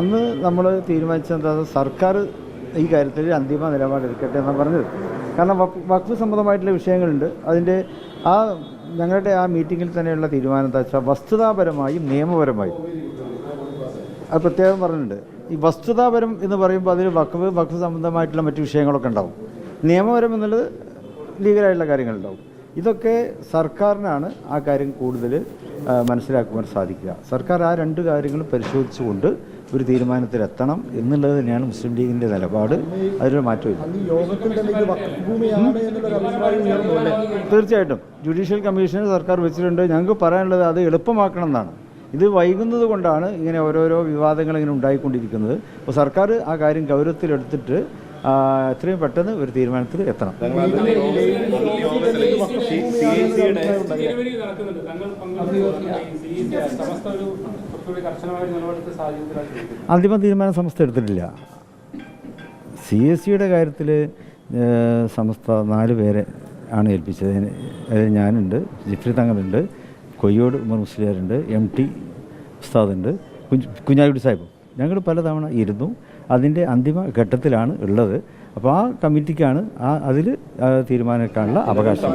അന്ന് നമ്മൾ തീരുമാനിച്ചത് സർക്കാർ ഈ കാര്യത്തിൽ അന്തിമ നിലപാടെടുക്കട്ടെ എന്നാണ് പറഞ്ഞത്. കാരണം വഖ് വഖഫ് സംബന്ധമായിട്ടുള്ള വിഷയങ്ങളുണ്ട്. അതിന്റെ ആ ഞങ്ങളുടെ ആ മീറ്റിങ്ങിൽ തന്നെയുള്ള തീരുമാനം എന്താ വെച്ചാൽ വസ്തുതാപരമായും നിയമപരമായും. അത് പ്രത്യേകം പറഞ്ഞിട്ടുണ്ട്. ഈ വസ്തുതാപരം എന്ന് പറയുമ്പോൾ അതിൽ വഖഫ് വഖഫ് സംബന്ധമായിട്ടുള്ള മറ്റു വിഷയങ്ങളൊക്കെ ഉണ്ടാവും. നിയമപരം എന്നുള്ളത് ലീഗലായിട്ടുള്ള കാര്യങ്ങളുണ്ടാവും. ഇതൊക്കെ സർക്കാരിനാണ് ആ കാര്യം കൂടുതൽ മനസ്സിലാക്കുവാൻ സാധിക്കുക. സർക്കാർ ആ രണ്ട് കാര്യങ്ങളും പരിശോധിച്ചുകൊണ്ട് ഒരു തീരുമാനത്തിലെത്തണം എന്നുള്ളത് തന്നെയാണ് മുസ്ലിം ലീഗിന്റെ നിലപാട്. അതിലൊരു മാറ്റമില്ല തീർച്ചയായിട്ടും. ജുഡീഷ്യൽ കമ്മീഷന് സർക്കാർ വെച്ചിട്ടുണ്ട്. ഞങ്ങൾക്ക് പറയാനുള്ളത് അത് എളുപ്പമാക്കണം എന്നാണ്. ഇത് വൈകുന്നത് കൊണ്ടാണ് ഇങ്ങനെ ഓരോരോ വിവാദങ്ങൾ ഇങ്ങനെ ഉണ്ടായിക്കൊണ്ടിരിക്കുന്നത്. അപ്പോൾ സർക്കാർ ആ കാര്യം ഗൗരവത്തിലെടുത്തിട്ട് എത്രയും പെട്ടെന്ന് ഒരു തീരുമാനത്തിൽ എത്തണം. അന്തിമ തീരുമാനം സമസ്ത എടുത്തിട്ടില്ല. സി എസ് സിയുടെ കാര്യത്തിൽ സമസ്ത നാല് പേരെ ആണ് ഏൽപ്പിച്ചത്. അതിൽ ഞാനുണ്ട് ജിഫ്രി തങ്ങളുണ്ട് കൊയ്യോട് ഉമർ മുസ്ലിയാരുണ്ട് എം ടി ഉസ്താദുണ്ട് കുഞ്ഞ് കുഞ്ഞാലിക്കുട്ടി സാഹിബും. ഞങ്ങൾ പലതവണ ഇരുന്നു. അതിന്റെ അന്തിമ ഘട്ടത്തിലാണ് ഉള്ളത്. അപ്പോൾ ആ കമ്മിറ്റിക്കാണ് ആ അതിൽ തീരുമാനമെടുക്കാനുള്ള അവകാശം.